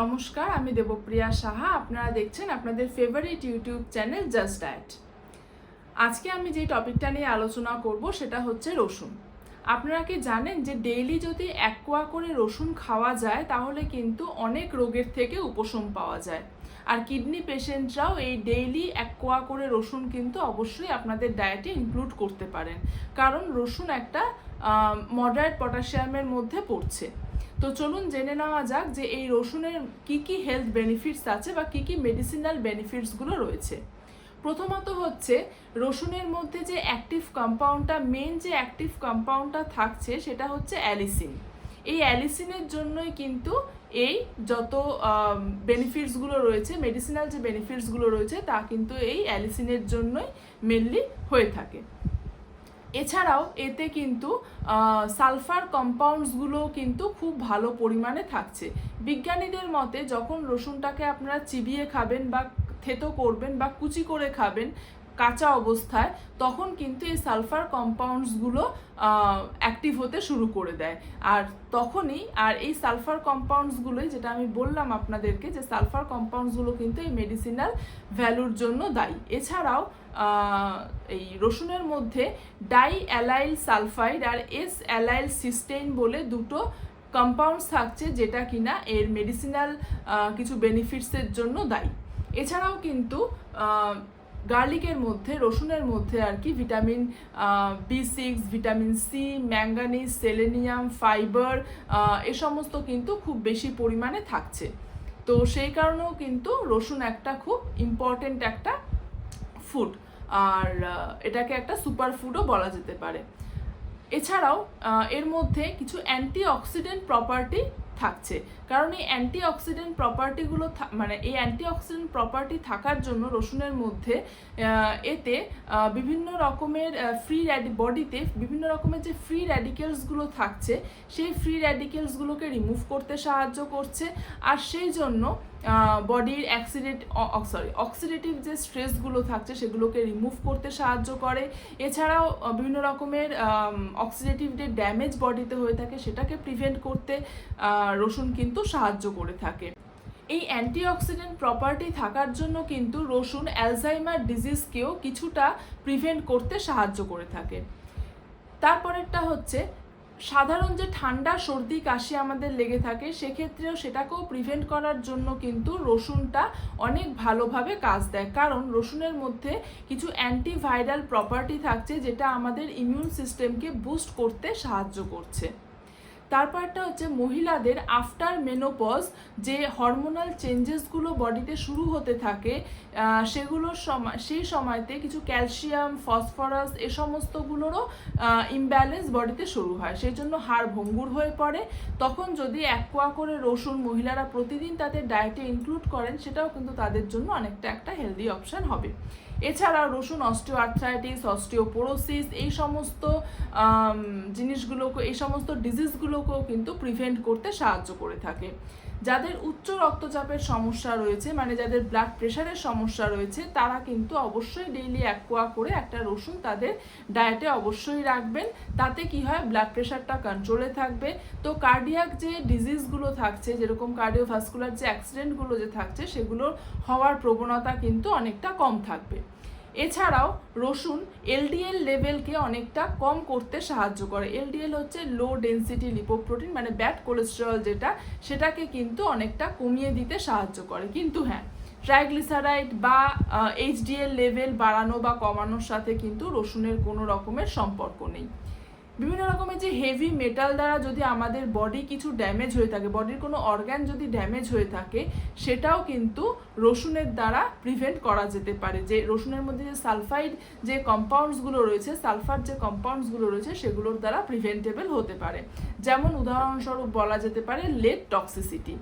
নমস্কার, আমি দেবপ্রিয়া সাহা। আপনারা দেখছেন আপনাদের favourite YouTube channel just diet আজকে আমি যে টপিকটা নিয়ে আলোচনা করব, সেটা হচ্ছে রসুন। আপনারা কি জানেন যে ডেইলি যদি এক করে রসুন খাওয়া যায়, তাহলে কিন্তু অনেক রোগের থেকে উপশম পাওয়া যায়। আর কিডনি পেশেন্টরাও এই ডেইলি এক করে রসুন কিন্তু অবশ্যই আপনাদের ডায়েটে ইনক্লুড করতে পারেন। কারণ রসুন একটা মডারেট পটাশিয়ামের মধ্যে পড়ছে। তো চলুন জেনে নেওয়া যাক যে এই রসুনের কি কি হেলথ বেনিফিটস আছে বা কি কি মেডিসিনাল বেনিফিটসগুলো রয়েছে। প্রথমত হচ্ছে, রসুনের মধ্যে যে অ্যাক্টিভ কম্পাউন্ডটা মেন যে অ্যাক্টিভ কম্পাউন্ডটা থাকছে সেটা হচ্ছে অ্যালিসিন। এই অ্যালিসিনের জন্যই কিন্তু এই যত বেনিফিটসগুলো রয়েছে মেডিসিনাল যে বেনিফিটসগুলো রয়েছে, তা কিন্তু এই অ্যালিসিনের জন্যই মেনলি হয়ে থাকে। এছাড়াও এতে কিন্তু সালফার কম্পাউন্ডসগুলো কিন্তু খুব ভালো পরিমাণে থাকছে। বিজ্ঞানীদের মতে যখন রসুনটাকে আপনারা চিবিয়ে খাবেন বা থেতো করবেন বা কুচি করে খাবেন কাঁচা অবস্থায়, তখন কিন্তু এই সালফার কম্পাউন্ডসগুলো অ্যাক্টিভ হতে শুরু করে দেয়। আর তখনই, আর এই সালফার কম্পাউন্ডসগুলোই যেটা আমি বললাম আপনাদেরকে যে সালফার কম্পাউন্ডসগুলো কিন্তু এই মেডিসিনাল ভ্যালুর জন্য দায়ী। এছাড়াও এই রসুনের মধ্যে ডাই অ্যালাইল সালফাইড আর এস অ্যালাইল সিস্টেইন বলে দুটো কম্পাউন্ডস থাকছে যেটা কিনা এর মেডিসিনাল কিছু বেনিফিটসের জন্য দায়ী। এছাড়াও কিন্তু গার্লিকের মধ্যে, রসুনের মধ্যে আর কি vitamin B six vitamin C manganese, selenium, fibre এ সমস্ত কিন্তু খুব বেশি পরিমাণে থাকছে। তো সেই কারণেও কিন্তু রসুন একটা খুব ইম্পর্টেন্ট একটা ফুড আর এটাকে একটা সুপার ফুডও বলা যেতে পারে। এছাড়াও এর মধ্যে কিছু অ্যান্টি অক্সিডেন্ট প্রপার্টি থাকছে। কারণ এই অ্যান্টি অক্সিডেন্ট প্রপার্টিগুলো মানে এই অ্যান্টি অক্সিডেন্ট প্রপার্টি থাকার জন্য রসুনের মধ্যে এতে বিভিন্ন রকমের ফ্রি র্যাডি বডিতে বিভিন্ন রকমের যে ফ্রি র্যাডিকেলসগুলো থাকছে, সেই ফ্রি র্যাডিকেলসগুলোকে রিমুভ করতে সাহায্য করছে। আর সেই জন্য বডির অ্যাক্সিডেট সরি অক্সিডেটিভ যে স্ট্রেসগুলো থাকছে সেগুলোকে রিমুভ করতে সাহায্য করে। এছাড়াও বিভিন্ন রকমের অক্সিডেটিভ যে ড্যামেজ বডিতে হয়ে থাকে সেটাকে প্রিভেন্ট করতে রসুন কিন্তু সাহায্য করে থাকে। এই অ্যান্টিঅক্সিডেন্ট প্রপার্টি থাকার জন্য কিন্তু রসুন অ্যালজাইমার ডিজিজকেও কিছুটা প্রিভেন্ট করতে সাহায্য করে থাকে। তারপরেরটা হচ্ছে সাধারণ যে ঠান্ডা, সর্দি, কাশি আমাদের লেগে থাকে, সেক্ষেত্রেও সেটাকেও প্রিভেন্ট করার জন্য কিন্তু রসুনটা অনেক ভালোভাবে কাজ দেয়। কারণ রসুনের মধ্যে কিছু অ্যান্টিভাইরাল প্রপার্টি থাকছে যেটা আমাদের ইমিউন সিস্টেমকে বুস্ট করতে সাহায্য করছে। তারপরটা হচ্ছে মহিলাদের আফটার মেনোপজ যে হরমোনাল চেঞ্জেসগুলো বডিতে শুরু হতে থাকে সেগুলোর সময়, সেই সময়তে কিছু ক্যালসিয়াম ফসফরাস এ সমস্তগুলোরও ইমব্যালেন্স বডিতে শুরু হয়। সেই জন্য হাড় ভঙ্গুর হয়ে পড়ে। তখন যদি এক কোয়া করে রসুন মহিলারা প্রতিদিন তাদের ডায়েটে ইনক্লুড করেন, সেটাও কিন্তু তাদের জন্য অনেকটা একটা হেলদি অপশান হবে। এছাড়াও রসুন অস্টিও আর্থ্রাইটিস অস্টিওপোরোসিস এই সমস্ত জিনিসগুলোকে, এই সমস্ত ডিজিজগুলোকেও কিন্তু প্রিভেন্ট করতে সাহায্য করে থাকে। যাদের উচ্চ রক্তচাপের সমস্যা রয়েছে মানে যাদের ব্লাড প্রেশারের সমস্যা রয়েছে, তারা কিন্তু অবশ্যই ডেইলি এক কোয়া করে একটা রসুন তাদের ডায়েটে অবশ্যই রাখবেন। তাতে কি হয় ব্লাড প্রেশারটা কন্ট্রোলে থাকবে। তো কার্ডিয়াক যে ডিজিজগুলো থাকছে, যেরকম কার্ডিওভাস্কুলার যে অ্যাক্সিডেন্টগুলো যে থাকছে, সেগুলোর হওয়ার প্রবণতা কিন্তু অনেকটা কম থাকবে। এছাড়াও রসুন এলডিএল লেভেলকে অনেকটা কম করতে সাহায্য করে। এলডিএল হচ্ছে লো ডেন্সিটি লিপোপ্রোটিন মানে ব্যাড কোলেস্টেরল যেটা, সেটাকে কিন্তু অনেকটা কমিয়ে দিতে সাহায্য করে। কিন্তু হ্যাঁ ট্রাইগ্লিসারাইড বা এইচডিএল লেভেল বাড়ানো বা কমানোর সাথে কিন্তু রসুনের কোনো রকমের সম্পর্ক নেই। বিভিন্ন রকমের যে হেভি মেটাল দ্বারা যদি আমাদের বডি কিছু ড্যামেজ হয়ে থাকে বডির কোনো অর্গ্যান যদি ড্যামেজ হয়ে থাকে, সেটাও কিন্তু রসুনের দ্বারা প্রিভেন্ট করা যেতে পারে। যে রসুনের মধ্যে যে সালফাইড যে কম্পাউন্ডসগুলো রয়েছে সালফার যে কম্পাউন্ডসগুলো রয়েছে, সেগুলোর দ্বারা প্রিভেন্টেবল হতে পারে। যেমন উদাহরণস্বরূপ বলা যেতে পারে লেট টক্সিসিটি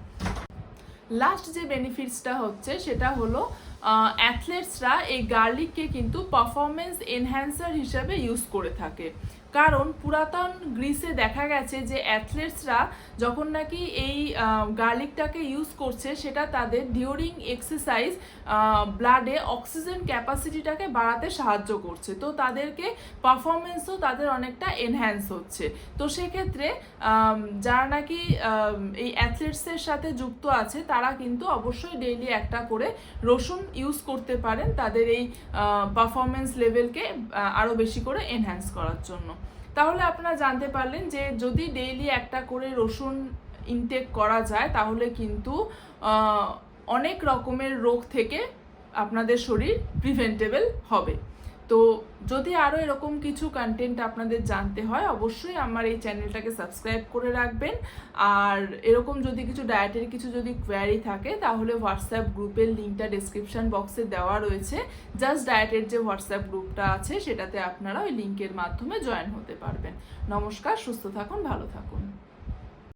লাস্ট যে বেনিফিটসটা হচ্ছে, সেটা হলো অ্যাথলেটসরা এই গার্লিককে কিন্তু পারফরমেন্স এনহ্যান্সার হিসাবে ইউজ করে থাকে। কারণ পুরাতন গ্রিসে দেখা গেছে যে অ্যাথলেটসরা যখন নাকি এই গার্লিকটাকে ইউজ করছে, সেটা তাদের ডিউরিং এক্সারসাইজ ব্লাডে অক্সিজেন ক্যাপাসিটিটাকে বাড়াতে সাহায্য করছে। তো তাদেরকে পারফরমেন্সও তাদের অনেকটা এনহ্যান্স হচ্ছে। তো সেক্ষেত্রে যারা নাকি এই অ্যাথলেটসের সাথে যুক্ত আছে, তারা কিন্তু অবশ্যই ডেইলি একটা করে রসুন ইউজ করতে পারেন তাদের এই পারফরমেন্স লেভেলকে আরও বেশি করে এনহ্যান্স করার জন্য। তাহলে আপনারা জানতে পারলেন যে যদি ডেইলি একটা করে রসুন ইনটেক করা যায়, তাহলে কিন্তু অনেক রকমের রোগ থেকে আপনাদের শরীর প্রিভেন্টেবল হবে। তো যদি আরও এরকম কিছু কন্টেন্ট আপনাদের জানতে হয়, অবশ্যই আমার এই চ্যানেলটাকে সাবস্ক্রাইব করে রাখবেন। আর এরকম যদি কিছু ডায়েটের কিছু যদি কোয়ারি থাকে, তাহলে হোয়াটসঅ্যাপ গ্রুপের লিঙ্কটা ডেসক্রিপশন বক্সে দেওয়া রয়েছে। জাস্ট ডায়েটের যে হোয়াটসঅ্যাপ গ্রুপটা আছে, সেটাতে আপনারা ওই লিঙ্কের মাধ্যমে জয়েন হতে পারবেন। নমস্কার, সুস্থ থাকুন, ভালো থাকুন।